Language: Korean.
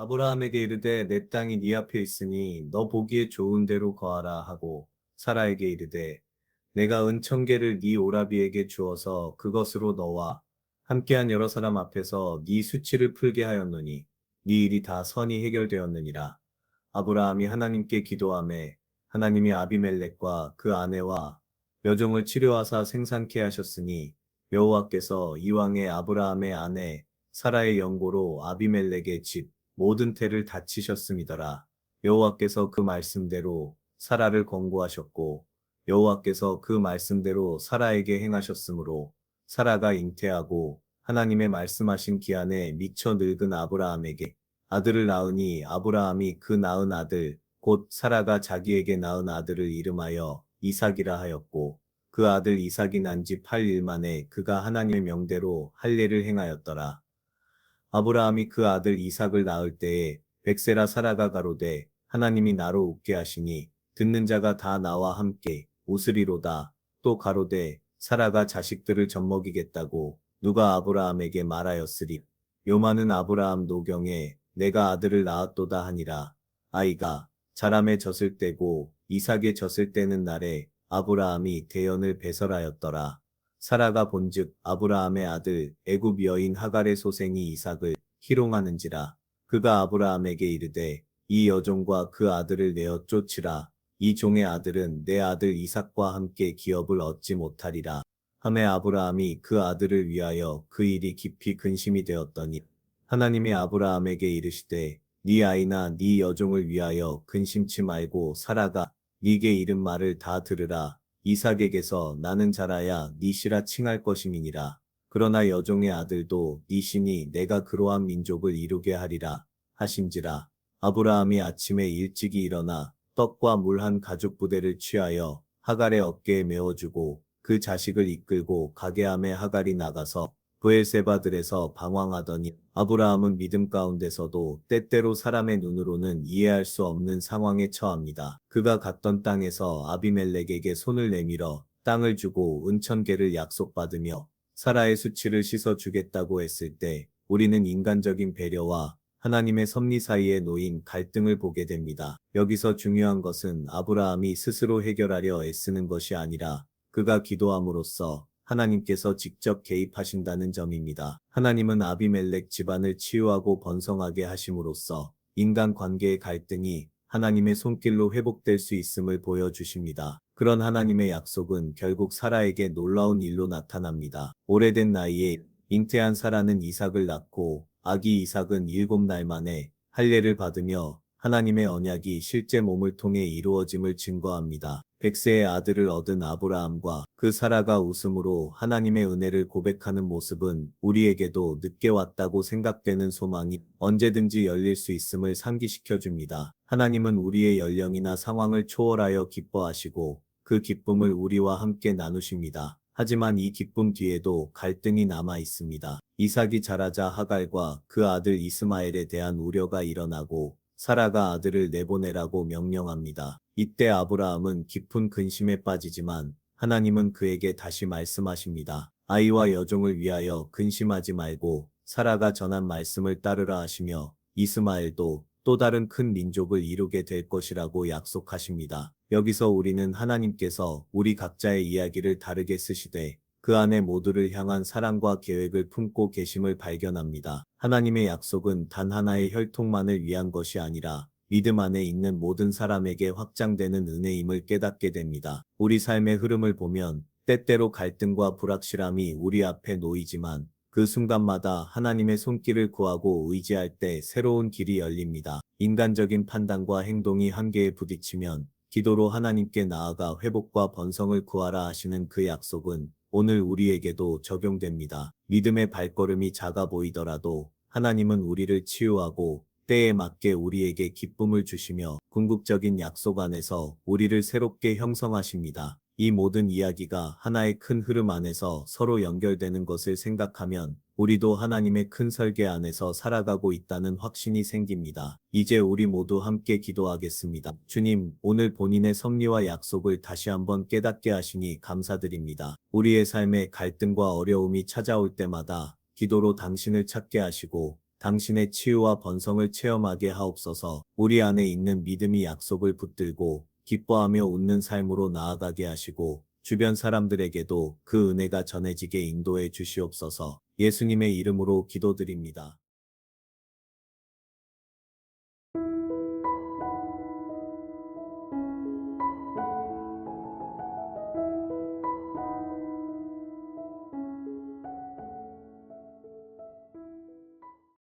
아브라함에게 이르되 내 땅이 네 앞에 있으니 너 보기에 좋은 대로 거하라 하고 사라에게 이르되 내가 은천 개를 네 오라비에게 주어서 그것으로 너와 함께한 여러 사람 앞에서 네 수치를 풀게 하였노니 네 일이 다 선이 해결되었느니라. 아브라함이 하나님께 기도하매 하나님이 아비멜렉과 그 아내와 여종을 치료하사 생산케 하셨으니 여호와께서 이왕의 아브라함의 아내 사라의 연고로 아비멜렉의 집 모든 태를 다치셨음이더라. 여호와께서 그 말씀대로 사라를 권고하셨고 여호와께서 그 말씀대로 사라에게 행하셨으므로 사라가 잉태하고 하나님의 말씀하신 기한에 미처 늙은 아브라함에게 아들을 낳으니 아브라함이 그 낳은 아들 곧 사라가 자기에게 낳은 아들을 이름하여 이삭이라 하였고 그 아들 이삭이 난 지 8일 만에 그가 하나님의 명대로 할례를 행하였더라. 아브라함이 그 아들 이삭을 낳을 때에 백세라 사라가 가로되 하나님이 나로 웃게 하시니 듣는 자가 다 나와 함께 웃으리로다. 또 가로되 사라가 자식들을 젖먹이겠다고 누가 아브라함에게 말하였으리. 요마는 아브라함 노경에 내가 아들을 낳았도다 하니라. 아이가 자람에 젖을 때고 이삭에 젖을 때는 날에 아브라함이 대연을 배설하였더라. 사라가 본즉 아브라함의 아들 애굽 여인 하갈의 소생이 이삭을 희롱하는지라 그가 아브라함에게 이르되 이 여종과 그 아들을 내어 쫓으라. 이 종의 아들은 내 아들 이삭과 함께 기업을 얻지 못하리라. 함에 아브라함이 그 아들을 위하여 그 일이 깊이 근심이 되었더니 하나님의 아브라함에게 이르시되 네 아이나 네 여종을 위하여 근심치 말고 사라가 네게 이른 말을 다 들으라 이삭에게서 나는 자라야 니시라 칭할 것임이니라. 그러나 여종의 아들도 니시니 내가 그러한 민족을 이루게 하리라 하심지라. 아브라함이 아침에 일찍이 일어나 떡과 물 한 가죽 부대를 취하여 하갈의 어깨에 메어주고 그 자식을 이끌고 가게 함에 하갈이 나가서 부엘세바들에서 방황하더니 아브라함은 믿음 가운데서도 때때로 사람의 눈으로는 이해할 수 없는 상황에 처합니다. 그가 갔던 땅에서 아비멜렉에게 손을 내밀어 땅을 주고 은천계를 약속받으며 사라의 수치를 씻어 주겠다고 했을 때 우리는 인간적인 배려와 하나님의 섭리 사이에 놓인 갈등을 보게 됩니다. 여기서 중요한 것은 아브라함이 스스로 해결하려 애쓰는 것이 아니라 그가 기도함으로써 하나님께서 직접 개입하신다는 점입니다. 하나님은 아비멜렉 집안을 치유하고 번성하게 하심으로써 인간 관계의 갈등이 하나님의 손길로 회복될 수 있음을 보여주십니다. 그런 하나님의 약속은 결국 사라에게 놀라운 일로 나타납니다. 오래된 나이에 잉태한 사라는 이삭을 낳고 아기 이삭은 일곱 날 만에 할례를 받으며 하나님의 언약이 실제 몸을 통해 이루어짐을 증거합니다. 백세의 아들을 얻은 아브라함과 그 사라가 웃음으로 하나님의 은혜를 고백하는 모습은 우리에게도 늦게 왔다고 생각되는 소망이 언제든지 열릴 수 있음을 상기시켜 줍니다. 하나님은 우리의 연령이나 상황을 초월하여 기뻐하시고 그 기쁨을 우리와 함께 나누십니다. 하지만 이 기쁨 뒤에도 갈등이 남아 있습니다. 이삭이 자라자 하갈과 그 아들 이스마엘에 대한 우려가 일어나고 사라가 아들을 내보내라고 명령합니다. 이때 아브라함은 깊은 근심에 빠지지만 하나님은 그에게 다시 말씀하십니다. 아이와 여종을 위하여 근심하지 말고 사라가 전한 말씀을 따르라 하시며 이스마엘도 또 다른 큰 민족을 이루게 될 것이라고 약속하십니다. 여기서 우리는 하나님께서 우리 각자의 이야기를 다르게 쓰시되 그 안에 모두를 향한 사랑과 계획을 품고 계심을 발견합니다. 하나님의 약속은 단 하나의 혈통만을 위한 것이 아니라 믿음 안에 있는 모든 사람에게 확장되는 은혜임을 깨닫게 됩니다. 우리 삶의 흐름을 보면 때때로 갈등과 불확실함이 우리 앞에 놓이지만 그 순간마다 하나님의 손길을 구하고 의지할 때 새로운 길이 열립니다. 인간적인 판단과 행동이 한계에 부딪히면 기도로 하나님께 나아가 회복과 번성을 구하라 하시는 그 약속은 오늘 우리에게도 적용됩니다. 믿음의 발걸음이 작아 보이더라도 하나님은 우리를 치유하고 때에 맞게 우리에게 기쁨을 주시며 궁극적인 약속 안에서 우리를 새롭게 형성하십니다. 이 모든 이야기가 하나의 큰 흐름 안에서 서로 연결되는 것을 생각하면 우리도 하나님의 큰 설계 안에서 살아가고 있다는 확신이 생깁니다. 이제 우리 모두 함께 기도하겠습니다. 주님, 오늘 본인의 섭리와 약속을 다시 한번 깨닫게 하시니 감사드립니다. 우리의 삶에 갈등과 어려움이 찾아올 때마다 기도로 당신을 찾게 하시고 당신의 치유와 번성을 체험하게 하옵소서 우리 안에 있는 믿음이 약속을 붙들고 기뻐하며 웃는 삶으로 나아가게 하시고 주변 사람들에게도 그 은혜가 전해지게 인도해 주시옵소서 예수님의 이름으로 기도드립니다.